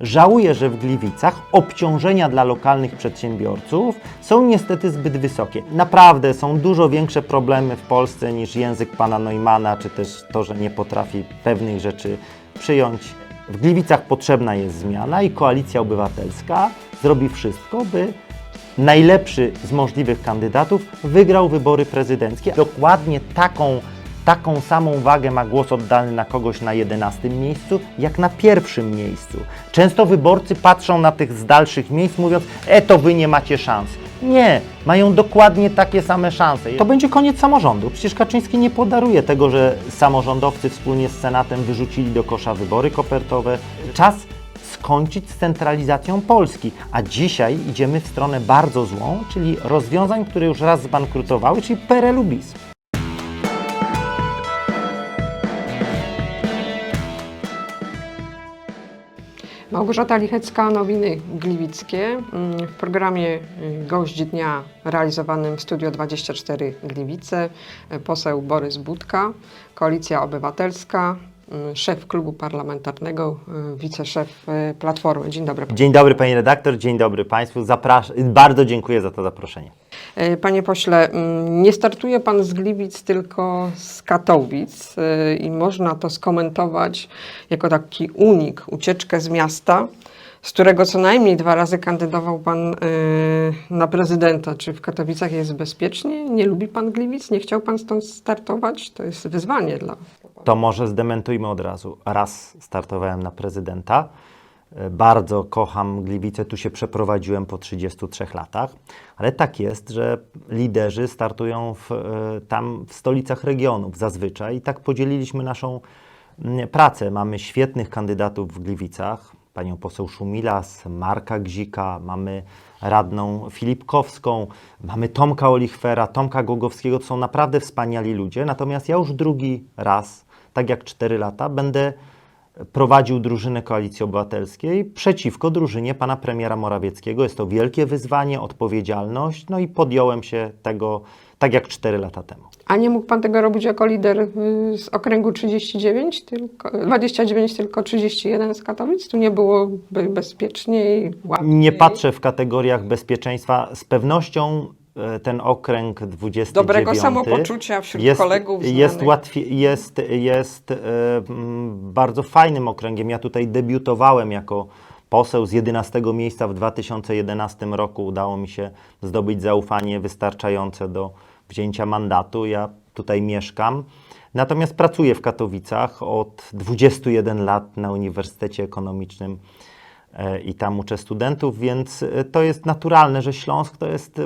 Żałuję, że w Gliwicach obciążenia dla lokalnych przedsiębiorców są niestety zbyt wysokie. Naprawdę są dużo większe problemy w Polsce niż język pana Neumana, czy też to, że nie potrafi pewnych rzeczy przyjąć. W Gliwicach potrzebna jest zmiana i koalicja obywatelska zrobi wszystko, by najlepszy z możliwych kandydatów wygrał wybory prezydenckie. Dokładnie taką, taką samą wagę ma głos oddany na kogoś na 11 miejscu, jak na pierwszym miejscu. Często wyborcy patrzą na tych z dalszych miejsc, mówiąc: E, to wy nie macie szans. Nie, mają dokładnie takie same szanse. To będzie koniec samorządu. Przecież Kaczyński nie podaruje tego, że samorządowcy wspólnie z Senatem wyrzucili do kosza wybory kopertowe. Czas skończyć z centralizacją Polski, a dzisiaj idziemy w stronę bardzo złą, czyli rozwiązań, które już raz zbankrutowały, czyli PRL-u Małgorzata Lichecka, Nowiny Gliwickie. Mm, W programie y, Gość Dnia realizowanym w Studio 24 Gliwice y, poseł Borys Budka, Koalicja Obywatelska, y, szef klubu parlamentarnego, y, wiceszef Platformy. Dzień dobry. Dzień dobry Pani redaktor, dzień dobry Państwu. Zaprasz- bardzo dziękuję za to zaproszenie. Y, Panie pośle, mm, nie startuje pan z Gliwic, tylko z Katowic y, i można to skomentować jako taki unik, ucieczkę z miasta, z którego co najmniej dwa razy kandydował pan y, na prezydenta. Czy w Katowicach jest bezpiecznie? Nie lubi pan Gliwic? Nie chciał pan stąd startować? To jest wyzwanie dla... To może zdementujmy od razu. Raz startowałem na prezydenta. Bardzo kocham Gliwice, tu się przeprowadziłem po 33 latach, ale tak jest, że liderzy startują w, e, tam w stolicach regionów zazwyczaj i tak podzieliliśmy naszą mm, pracę. Mamy świetnych kandydatów w Gliwicach, panią poseł Szumilas, Marka Gzika, mamy radną Filipkowską, mamy Tomka Olichwera, Tomka Głogowskiego, to są naprawdę wspaniali ludzie, natomiast ja już drugi raz, tak jak 4 lata, będę prowadził drużynę Koalicji Obywatelskiej przeciwko drużynie pana premiera Morawieckiego. Jest to wielkie wyzwanie, odpowiedzialność, no i podjąłem się tego tak jak 4 lata temu. A nie mógł pan tego robić jako lider y, z okręgu 39, tylko, 29, tylko 31 z Katowic? Tu nie byłoby bezpieczniej, łatwiej? Nie patrzę w kategoriach bezpieczeństwa. Z pewnością ten okręg 29 Dobrego samopoczucia wśród kolegów jest, znanych. łatwiej, jest, jest e, bardzo fajnym okręgiem. Ja tutaj debiutowałem jako poseł z 11 miejsca w 2011 roku. Udało mi się zdobyć zaufanie wystarczające do wzięcia mandatu. Ja tutaj mieszkam. Natomiast pracuję w Katowicach od 21 lat na Uniwersytecie Ekonomicznym e, i tam uczę studentów, więc e, to jest naturalne, że Śląsk to jest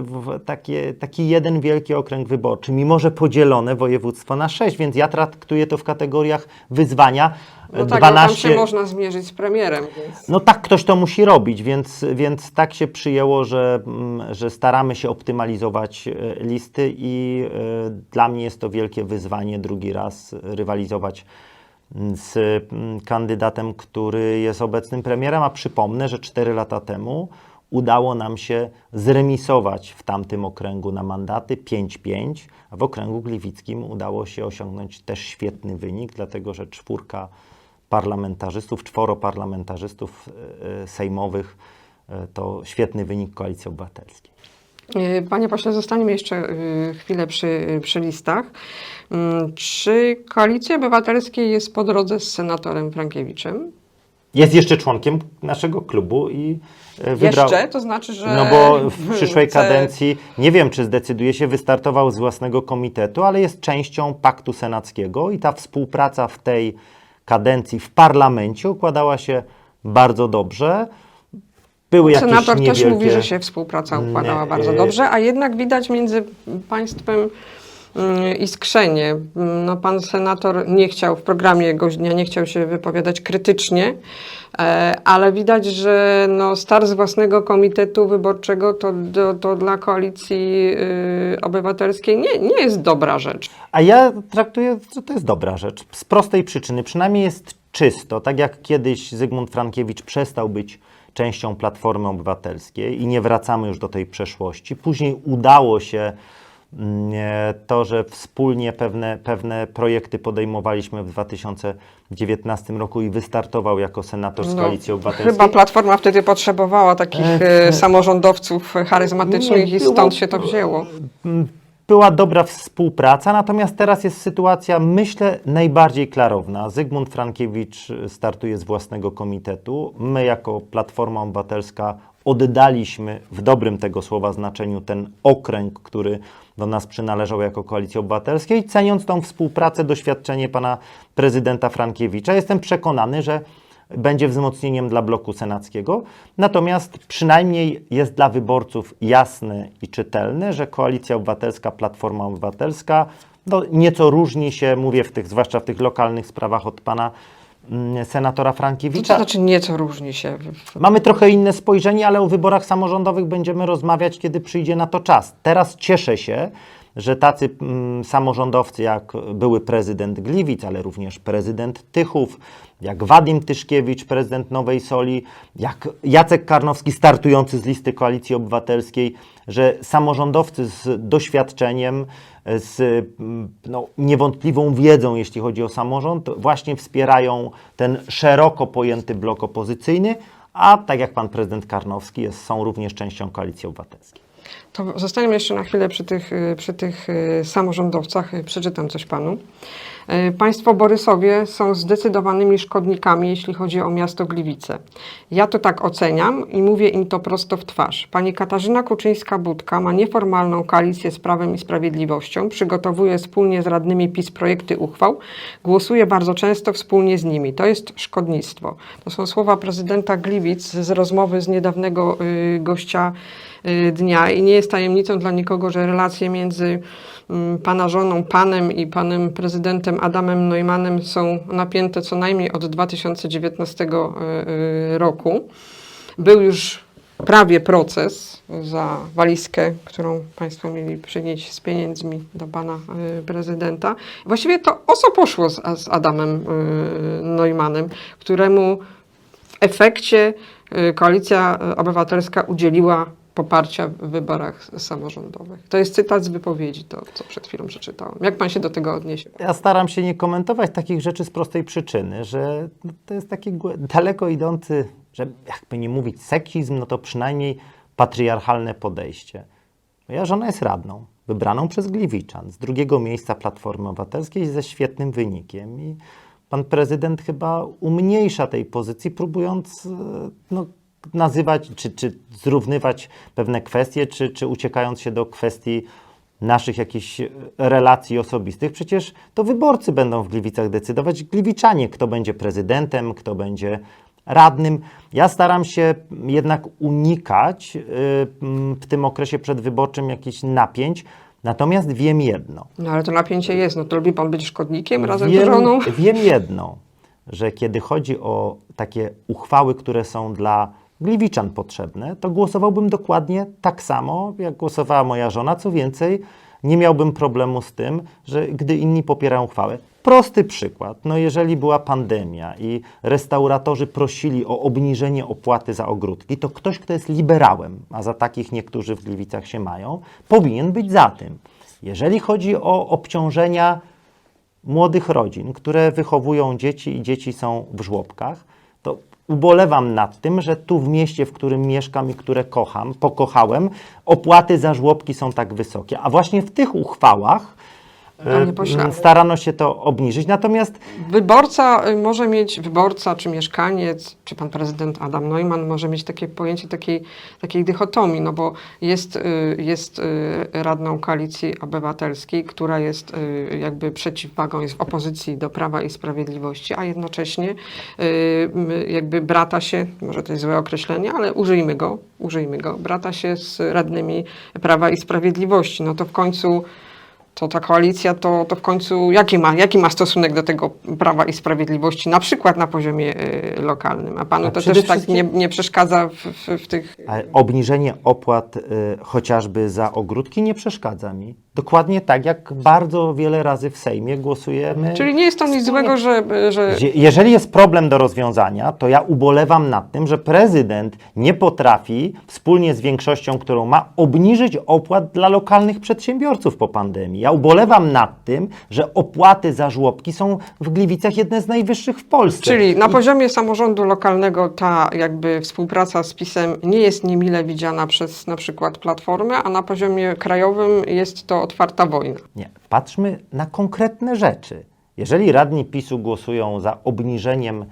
takie, taki jeden wielki okręg wyborczy, mimo że podzielone województwo na sześć, więc ja traktuję to w kategoriach wyzwania. No tak, 12... 12, tam się można zmierzyć z premierem. Więc... no tak, ktoś to musi robić, więc, więc tak się przyjęło, że, mm, że staramy się optymalizować e, listy i e, dla mnie jest to wielkie wyzwanie drugi raz rywalizować z mm, kandydatem, który jest obecnym premierem, a przypomnę, że 4 lata temu udało nam się zremisować w tamtym okręgu na mandaty 5-5, a w okręgu gliwickim udało się osiągnąć też świetny wynik, dlatego że czwórka parlamentarzystów, czworo parlamentarzystów e, e, sejmowych e, to świetny wynik Koalicji Obywatelskiej. Y, Panie pośle, zostaniemy jeszcze y, chwilę przy, przy listach. Mm, Czy Koalicji Obywatelskiej jest po drodze z senatorem Frankiewiczem? Jest jeszcze członkiem naszego klubu i wybrał... Jeszcze? To znaczy, że... No bo w przyszłej kadencji, nie wiem czy zdecyduje się, wystartował z własnego komitetu, ale jest częścią paktu senackiego i ta współpraca w tej kadencji w parlamencie układała się bardzo dobrze. Były jakieś Senator też niewielkie... mówi, że się współpraca układała Nie, bardzo y- dobrze, a jednak widać między państwem mm, iskrzenie. Mm, No, pan senator nie chciał w programie Goźdnia, nie chciał się wypowiadać krytycznie, e, ale widać, że no, start z własnego komitetu wyborczego to, to, to dla koalicji y, obywatelskiej nie, nie jest dobra rzecz. A ja traktuję, że to jest dobra rzecz. Z prostej przyczyny. Przynajmniej jest czysto. Tak jak kiedyś Zygmunt Frankiewicz przestał być częścią Platformy Obywatelskiej i nie wracamy już do tej przeszłości. Później udało się Mm, e, To, że wspólnie pewne, pewne projekty podejmowaliśmy w 2019 roku i wystartował jako senator z No, Koalicji Obywatelskiej. Chyba Platforma wtedy potrzebowała takich E, e, samorządowców charyzmatycznych nie i stąd się to wzięło. Była dobra współpraca, natomiast teraz jest sytuacja, myślę, najbardziej klarowna. Zygmunt Frankiewicz startuje z własnego komitetu. My, jako Platforma Obywatelska, oddaliśmy w dobrym tego słowa znaczeniu ten okręg, który do nas przynależał jako Koalicji Obywatelskiej, ceniąc tą współpracę, doświadczenie pana prezydenta Frankiewicza. Jestem przekonany, że będzie wzmocnieniem dla bloku senackiego. Natomiast przynajmniej jest dla wyborców jasne i czytelne, że Koalicja Obywatelska, Platforma Obywatelska no, nieco różni się, mówię w tych, zwłaszcza w tych lokalnych sprawach od pana mm, senatora To, to Frankiewicza. znaczy nieco różni się. Mamy trochę inne spojrzenie, ale o wyborach samorządowych będziemy rozmawiać, kiedy przyjdzie na to czas. Teraz cieszę się, że tacy mm, samorządowcy jak były prezydent Gliwic, ale również prezydent Tychów, jak Wadim Tyszkiewicz, prezydent Nowej Soli, jak Jacek Karnowski startujący z listy Koalicji Obywatelskiej, że samorządowcy z doświadczeniem, z mm, no, niewątpliwą wiedzą, jeśli chodzi o samorząd, właśnie wspierają ten szeroko pojęty blok opozycyjny, a tak jak pan prezydent Karnowski jest, są również częścią Koalicji Obywatelskiej. To jeszcze na chwilę przy tych, y, przy tych y, samorządowcach. Y, Przeczytam coś panu. Y, Państwo Borysowie są zdecydowanymi szkodnikami, jeśli chodzi o miasto Gliwice. Ja to tak oceniam i mówię im to prosto w twarz. Pani Katarzyna Kuczyńska-Budka ma nieformalną koalicję z Prawem i Sprawiedliwością, przygotowuje wspólnie z radnymi PiS projekty uchwał, głosuje bardzo często wspólnie z nimi. To jest szkodnictwo. To są słowa prezydenta Gliwic z rozmowy z niedawnego y, gościa y, dnia i nie jest tajemnicą dla nikogo, że relacje między pana żoną, panem i panem prezydentem Adamem Neumannem są napięte co najmniej od 2019 y, y, roku. Był już prawie proces za walizkę, którą państwo mieli przynieść z pieniędzmi do pana y, prezydenta. Właściwie to o co poszło z, z Adamem Neumannem, któremu w efekcie Koalicja Obywatelska udzieliła poparcia w wyborach samorządowych. To jest cytat z wypowiedzi, to co przed chwilą przeczytałem. Jak pan się do tego odniesie? Ja staram się nie komentować takich rzeczy z prostej przyczyny, że to jest taki daleko idący, że jakby nie mówić seksizm, no to przynajmniej patriarchalne podejście. Moja żona jest radną, wybraną przez Gliwiczan z drugiego miejsca Platformy Obywatelskiej ze świetnym wynikiem i pan prezydent chyba umniejsza tej pozycji, próbując e, no, nazywać czy, czy zrównywać pewne kwestie, czy, czy uciekając się do kwestii naszych jakichś e, relacji osobistych. Przecież to wyborcy będą w Gliwicach decydować, gliwiczanie, kto będzie prezydentem, kto będzie radnym. Ja staram się jednak unikać m, w tym okresie przedwyborczym jakichś napięć, natomiast wiem jedno. No ale to napięcie jest, no to lubi pan być szkodnikiem razem wiem, z żoną? Wiem jedno, że kiedy chodzi o takie uchwały, które są dla Gliwiczan potrzebne, to głosowałbym dokładnie tak samo, jak głosowała moja żona. Co więcej, nie miałbym problemu z tym, że gdy inni popierają uchwałę. Prosty przykład. No jeżeli była pandemia i restauratorzy prosili o obniżenie opłaty za ogródki, to ktoś, kto jest liberałem, a za takich niektórzy w Gliwicach się mają, powinien być za tym. Jeżeli chodzi o obciążenia młodych rodzin, które wychowują dzieci i dzieci są w żłobkach, to ubolewam nad tym, że tu w mieście, w którym mieszkam i które kocham, pokochałem, opłaty za żłobki są tak wysokie. A właśnie w tych uchwałach Panie pośle, starano się to obniżyć. Natomiast Wyborca y, może mieć, wyborca czy mieszkaniec, czy pan prezydent Adam Neumann może mieć takie pojęcie takiej, takiej dychotomii, no bo jest, y, jest y, radną koalicji obywatelskiej, która jest y, jakby przeciwwagą, jest w opozycji do Prawa i Sprawiedliwości, a jednocześnie y, jakby brata się, może to jest złe określenie, ale użyjmy go, użyjmy go, brata się z radnymi Prawa i Sprawiedliwości. No to w końcu to ta koalicja to, to w końcu jaki ma, jaki ma stosunek do tego Prawa i Sprawiedliwości, na przykład na poziomie y, lokalnym? A panu A to przede też tak wszystkim- nie, nie przeszkadza w, w, w tych... e, obniżenie opłat e, chociażby za ogródki nie przeszkadza mi. Dokładnie tak, jak bardzo wiele razy w Sejmie głosujemy. Czyli nie jest to nic złego, że, że Je- Jeżeli jest problem do rozwiązania, to ja ubolewam nad tym, że prezydent nie potrafi wspólnie z większością, którą ma, obniżyć opłat dla lokalnych przedsiębiorców po pandemii. Ja ubolewam nad tym, że opłaty za żłobki są w Gliwicach jedne z najwyższych w Polsce. Czyli na I- poziomie samorządu lokalnego ta jakby współpraca z PiSem nie jest niemile widziana przez na przykład Platformę, a na poziomie krajowym jest to otwarta wojna. Nie, patrzmy na konkretne rzeczy. Jeżeli radni PiSu głosują za obniżeniem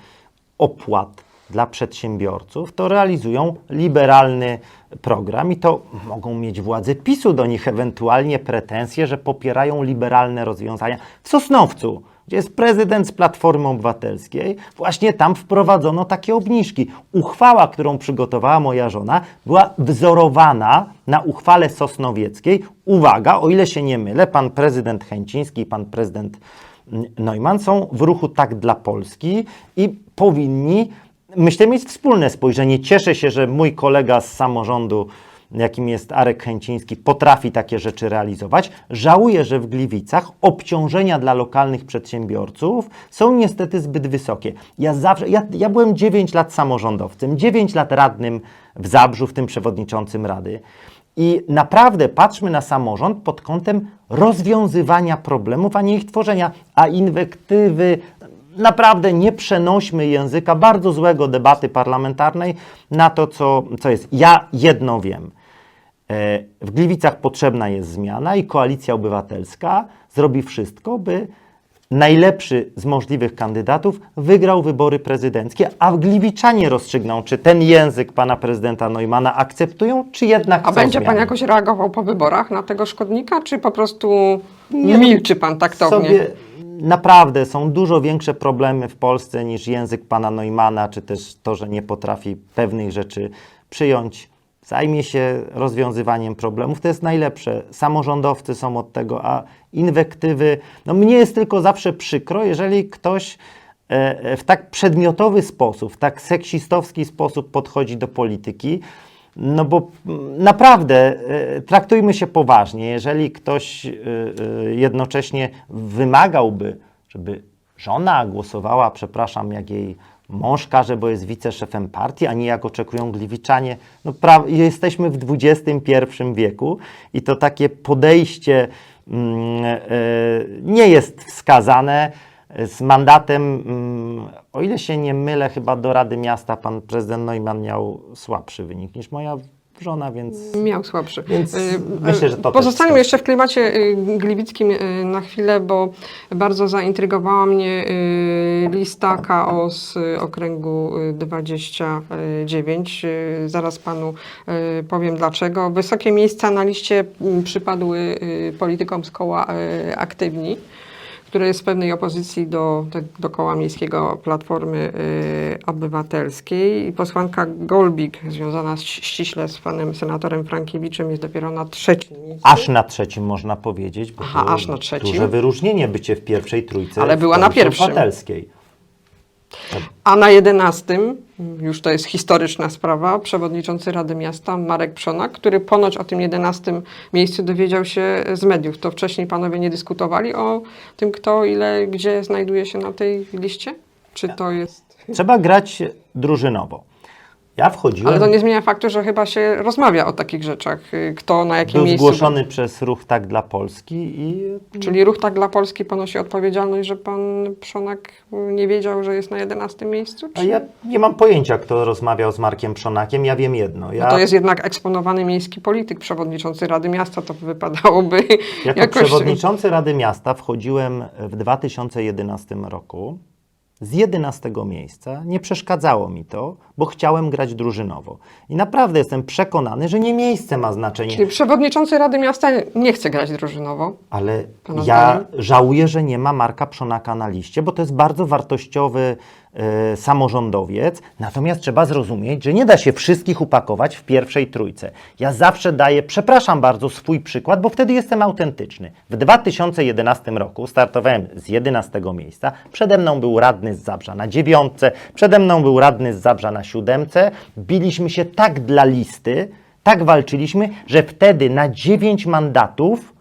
opłat dla przedsiębiorców, to realizują liberalny program i to mogą mieć władze PiSu do nich ewentualnie pretensje, że popierają liberalne rozwiązania. W Sosnowcu, gdzie jest prezydent z Platformy Obywatelskiej, właśnie tam wprowadzono takie obniżki. Uchwała, którą przygotowała moja żona, była wzorowana na uchwale sosnowieckiej. Uwaga, o ile się nie mylę, pan prezydent Chęciński i pan prezydent Neumann są w ruchu Tak dla Polski i powinni, myślę, mieć wspólne spojrzenie. Cieszę się, że mój kolega z samorządu, jakim jest Arek Chęciński, potrafi takie rzeczy realizować. Żałuję, że w Gliwicach obciążenia dla lokalnych przedsiębiorców są niestety zbyt wysokie. Ja zawsze, ja, ja byłem 9 lat samorządowcem, 9 lat radnym w Zabrzu, w tym przewodniczącym Rady. I naprawdę patrzmy na samorząd pod kątem rozwiązywania problemów, a nie ich tworzenia, a inwektywy. Naprawdę nie przenośmy języka bardzo złego debaty parlamentarnej na to, co, co jest. Ja jedno wiem. E, W Gliwicach potrzebna jest zmiana i koalicja obywatelska zrobi wszystko, by najlepszy z możliwych kandydatów wygrał wybory prezydenckie, a Gliwiczanie rozstrzygną, czy ten język pana prezydenta Neumana akceptują, czy jednak A będzie pan zmiany. jakoś reagował po wyborach na tego szkodnika, czy po prostu Nie, milczy pan taktownie? Sobie naprawdę są dużo większe problemy w Polsce niż język pana Neumana, czy też to, że nie potrafi pewnych rzeczy przyjąć. Zajmie się rozwiązywaniem problemów. To jest najlepsze. Samorządowcy są od tego, a inwektywy. No mnie jest tylko zawsze przykro, jeżeli ktoś e, e, w tak przedmiotowy sposób, w tak seksistowski sposób podchodzi do polityki. No bo mm, naprawdę e, traktujmy się poważnie. Jeżeli ktoś e, e, jednocześnie wymagałby, żeby żona głosowała, przepraszam, jak jej mąż każe, bo jest wiceszefem partii, a nie jak oczekują gliwiczanie, no jesteśmy w XXI wieku i to takie podejście mm, nie jest wskazane z mandatem, mm, o ile się nie mylę, chyba do Rady Miasta pan prezydent Neumann miał słabszy wynik niż moja żona, więc Miał słabszy. Więc Y, myślę, y, że to Pozostańmy jeszcze w klimacie y, gliwickim na chwilę, bo bardzo zaintrygowała mnie lista KO z okręgu y, 29. Y, Zaraz panu powiem dlaczego. Wysokie miejsca na liście mm, przypadły politykom z koła aktywni które jest w pewnej opozycji do, te- do koła miejskiego Platformy y, Obywatelskiej. I posłanka Golbik, związana ściśle z panem senatorem Frankiewiczem, jest dopiero na trzecim miejscu. aż na trzecim można powiedzieć. Bo Aha, aż na trzecim. Duże wyróżnienie bycie w pierwszej trójce. Ale była na pierwszym. Obywatelskiej. A na jedenastym, już to jest historyczna sprawa, przewodniczący Rady Miasta Marek Przonak, który ponoć o tym jedenastym miejscu dowiedział się z mediów. To wcześniej panowie nie dyskutowali o tym, kto, ile, gdzie znajduje się na tej liście? Czy to jest... Trzeba grać drużynowo. Ja wchodziłem, Ale to nie zmienia faktu, że chyba się rozmawia o takich rzeczach. y, Kto na jakim był miejscu. zgłoszony przez ruch Tak dla Polski i Czyli ruch tak dla Polski ponosi odpowiedzialność, że pan Przonak nie wiedział, że jest na 11 miejscu? a Czy... ja nie mam pojęcia, kto rozmawiał z Markiem Przonakiem. Ja wiem jedno. Ja No to jest jednak eksponowany miejski polityk, przewodniczący Rady Miasta, to wypadałoby Jako jakoś... przewodniczący Rady Miasta wchodziłem w 2011 roku z 11 miejsca. Nie przeszkadzało mi to, bo chciałem grać drużynowo. I naprawdę jestem przekonany, że nie miejsce ma znaczenie, Czyli przewodniczący Rady Miasta nie chce grać drużynowo. ale ja żałuję, że nie ma Marka Przonaka na liście, bo to jest bardzo wartościowy e, samorządowiec. Natomiast trzeba zrozumieć, że nie da się wszystkich upakować w pierwszej trójce. Ja zawsze daję, przepraszam bardzo, swój przykład, bo wtedy jestem autentyczny. W 2011 roku startowałem z 11 miejsca. Przede mną był radny z Zabrza na dziewiątce, przede mną był radny z Zabrza na siódemce. Biliśmy się tak dla listy, tak walczyliśmy, że wtedy na dziewięć mandatów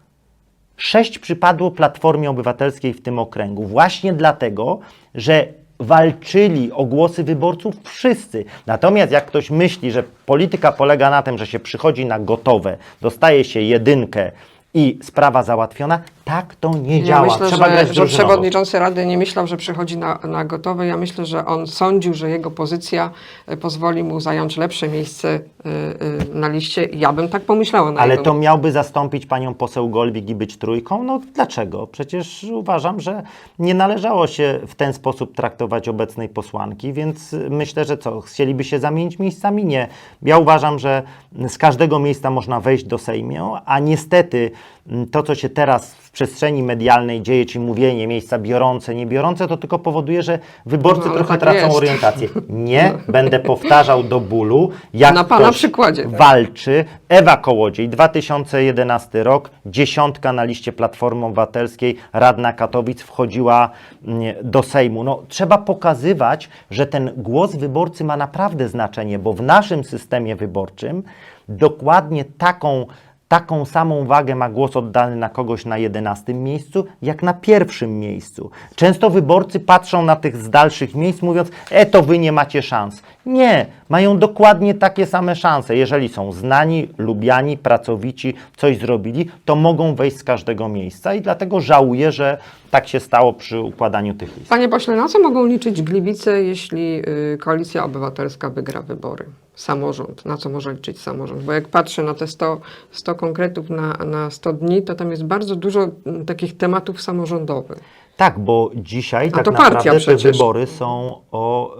Sześć przypadło Platformie Obywatelskiej w tym okręgu, właśnie dlatego, że walczyli o głosy wyborców wszyscy. Natomiast jak ktoś myśli, że polityka polega na tym, że się przychodzi na gotowe, dostaje się jedynkę i sprawa załatwiona, tak to nie Ja działa. myślę, Trzeba że, że przewodniczący Rady nie myślał, że przychodzi na, na gotowe. Ja myślę, że on sądził, że jego pozycja e, pozwoli mu zająć lepsze miejsce e, e, na liście. Ja bym tak pomyślała na Ale jego to miałby zastąpić panią poseł Golwik i być trójką? No dlaczego? Przecież uważam, że nie należało się w ten sposób traktować obecnej posłanki, więc myślę, że co, chcieliby się zamienić miejscami? Nie. Ja uważam, że z każdego miejsca można wejść do Sejmu, a niestety m, to, co się teraz w przestrzeni medialnej dzieje, czyli mówienie miejsca biorące, niebiorące, to tylko powoduje, że wyborcy No, trochę tak tracą jest. orientację. Nie będę powtarzał do bólu, jak Na pana ktoś przykładzie, tak. walczy. Ewa Kołodziej, 2011 rok, dziesiątka na liście Platformy Obywatelskiej, radna Katowic wchodziła mm, do Sejmu. No, trzeba pokazywać, że ten głos wyborcy ma naprawdę znaczenie, bo w naszym systemie wyborczym dokładnie taką Taką samą wagę ma głos oddany na kogoś na 11 miejscu, jak na pierwszym miejscu. Często wyborcy patrzą na tych z dalszych miejsc, mówiąc: E, to wy nie macie szans. Nie, mają dokładnie takie same szanse. Jeżeli są znani, lubiani, pracowici, coś zrobili, to mogą wejść z każdego miejsca i dlatego żałuję, że tak się stało przy układaniu tych list. Panie pośle, na co mogą liczyć Gliwice, jeśli y, Koalicja Obywatelska wygra wybory? Samorząd, na co może liczyć samorząd? Bo jak patrzę na te 100, 100 konkretów na, na 100 dni, to tam jest bardzo dużo mm, takich tematów samorządowych. Tak, bo dzisiaj A tak to partia naprawdę te przecież. wybory są o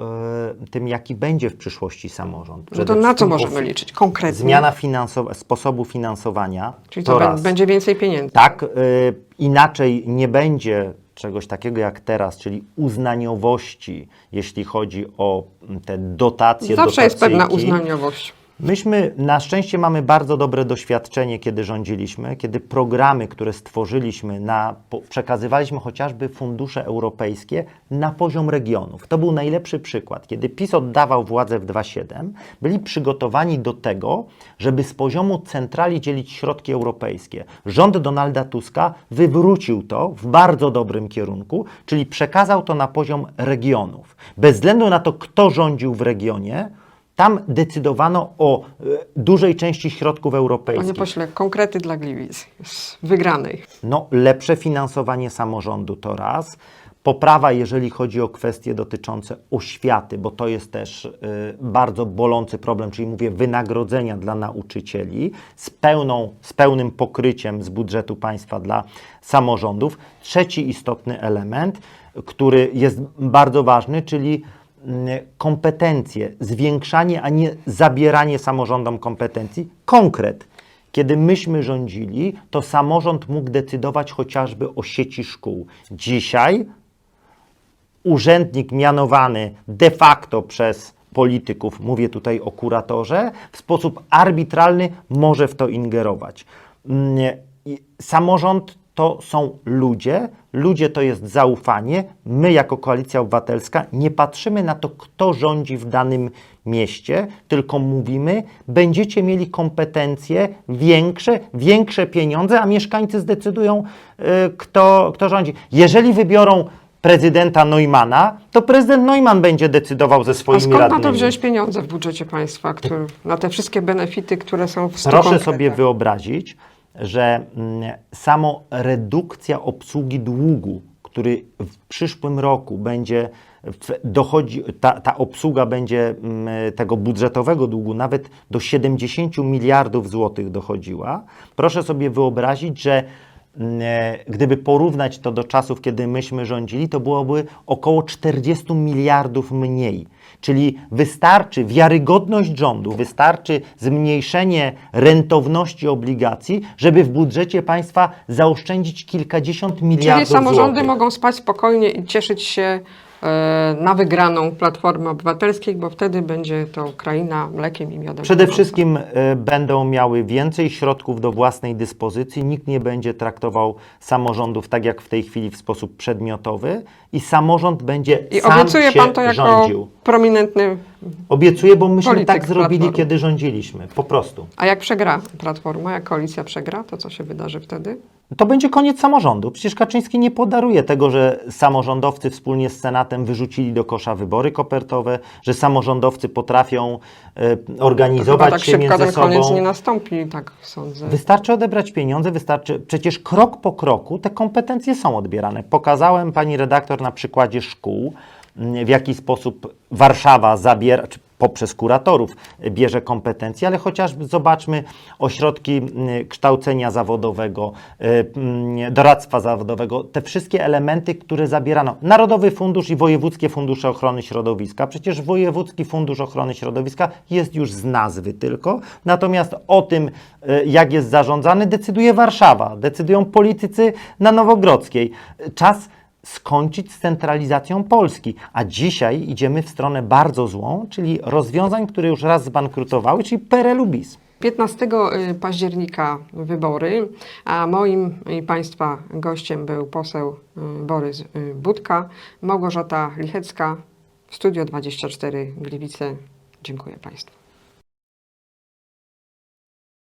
e, tym, jaki będzie w przyszłości samorząd. No Przede to na co wszystkim możemy o fi- liczyć konkretnie? Zmiana finansowa, sposobu finansowania. Czyli to bę- raz. będzie więcej pieniędzy. Tak, y, inaczej nie będzie czegoś takiego jak teraz, czyli uznaniowości, jeśli chodzi o mm, te dotacje, Zawsze jest pewna uznaniowość. Myśmy na szczęście mamy bardzo dobre doświadczenie, kiedy rządziliśmy, kiedy programy, które stworzyliśmy, na, przekazywaliśmy chociażby fundusze europejskie na poziom regionów. To był najlepszy przykład. Kiedy PiS oddawał władzę w 2.7, byli przygotowani do tego, żeby z poziomu centrali dzielić środki europejskie. Rząd Donalda Tuska wywrócił to w bardzo dobrym kierunku, czyli przekazał to na poziom regionów. Bez względu na to, kto rządził w regionie, tam decydowano o e, dużej części środków Panie europejskich. pośle, konkrety dla Gliwic wygranej. No, lepsze finansowanie samorządu to raz. Poprawa, jeżeli chodzi o kwestie dotyczące oświaty, bo to jest też y, bardzo bolący problem, czyli mówię wynagrodzenia dla nauczycieli z, pełną, z pełnym pokryciem z budżetu państwa dla samorządów. Trzeci istotny element, który jest bardzo ważny, czyli kompetencje, zwiększanie, a nie zabieranie samorządom kompetencji. Konkret. Kiedy myśmy rządzili, to samorząd mógł decydować chociażby o sieci szkół. Dzisiaj urzędnik mianowany de facto przez polityków, mówię tutaj o kuratorze, w sposób arbitralny może w to ingerować. Mm, Samorząd to są ludzie, ludzie to jest zaufanie. My, jako Koalicja Obywatelska, nie patrzymy na to, kto rządzi w danym mieście, tylko mówimy, będziecie mieli kompetencje większe, większe pieniądze, a mieszkańcy zdecydują, y, kto, kto rządzi. Jeżeli wybiorą prezydenta Neumana, to prezydent Neumann będzie decydował ze A swoimi skąd na radnymi. to wziąć pieniądze w budżecie państwa, który, na te wszystkie benefity, które są w 100 Proszę konkretach? sobie wyobrazić, że mm, samo redukcja obsługi długu, który w przyszłym roku będzie dochodzi, ta, ta obsługa będzie mm, tego budżetowego długu nawet do 70 miliardów złotych dochodziła. Proszę sobie wyobrazić, że gdyby porównać to do czasów, kiedy myśmy rządzili, to byłoby około 40 miliardów mniej. Czyli wystarczy wiarygodność rządu, wystarczy zmniejszenie rentowności obligacji, żeby w budżecie państwa zaoszczędzić kilkadziesiąt miliardów Czyli samorządy złotych. mogą spać spokojnie i cieszyć się e, na wygraną Platformy Obywatelskiej, bo wtedy będzie to kraina mlekiem i miodem. Przede wszystkim e, będą miały więcej środków do własnej dyspozycji. Nikt nie będzie traktował samorządów tak jak w tej chwili w sposób przedmiotowy i samorząd będzie I sam obiecuje się pan to jako rządził. prominentny Obiecuję, bo myśmy Polityk tak zrobili, Platformy. kiedy rządziliśmy. Po prostu. A jak przegra Platforma, jak koalicja przegra, to co się wydarzy wtedy? To będzie koniec samorządu. Przecież Kaczyński nie podaruje tego, że samorządowcy wspólnie z Senatem wyrzucili do kosza wybory kopertowe, że samorządowcy potrafią e, organizować tak się szybko między ten koniec nie nastąpi, tak sądzę. Wystarczy odebrać pieniądze, wystarczy. Przecież krok po kroku te kompetencje są odbierane. Pokazałem pani redaktor na przykładzie szkół, w jaki sposób Warszawa zabiera, czy poprzez kuratorów bierze kompetencje, ale chociażby zobaczmy ośrodki kształcenia zawodowego, doradztwa zawodowego, te wszystkie elementy, które zabierano. Narodowy Fundusz i Wojewódzkie Fundusze Ochrony Środowiska. Przecież Wojewódzki Fundusz Ochrony Środowiska jest już z nazwy tylko, natomiast o tym, y, jak jest zarządzany, decyduje Warszawa, decydują politycy na Nowogrodzkiej. Czas skończyć z centralizacją Polski, a dzisiaj idziemy w stronę bardzo złą, czyli rozwiązań, które już raz zbankrutowały, czyli PRL-u bis. 15 października wybory, a moim i Państwa gościem był poseł y, Borys y, Budka, Małgorzata Lichecka, Studio 24 Gliwice. Dziękuję Państwu.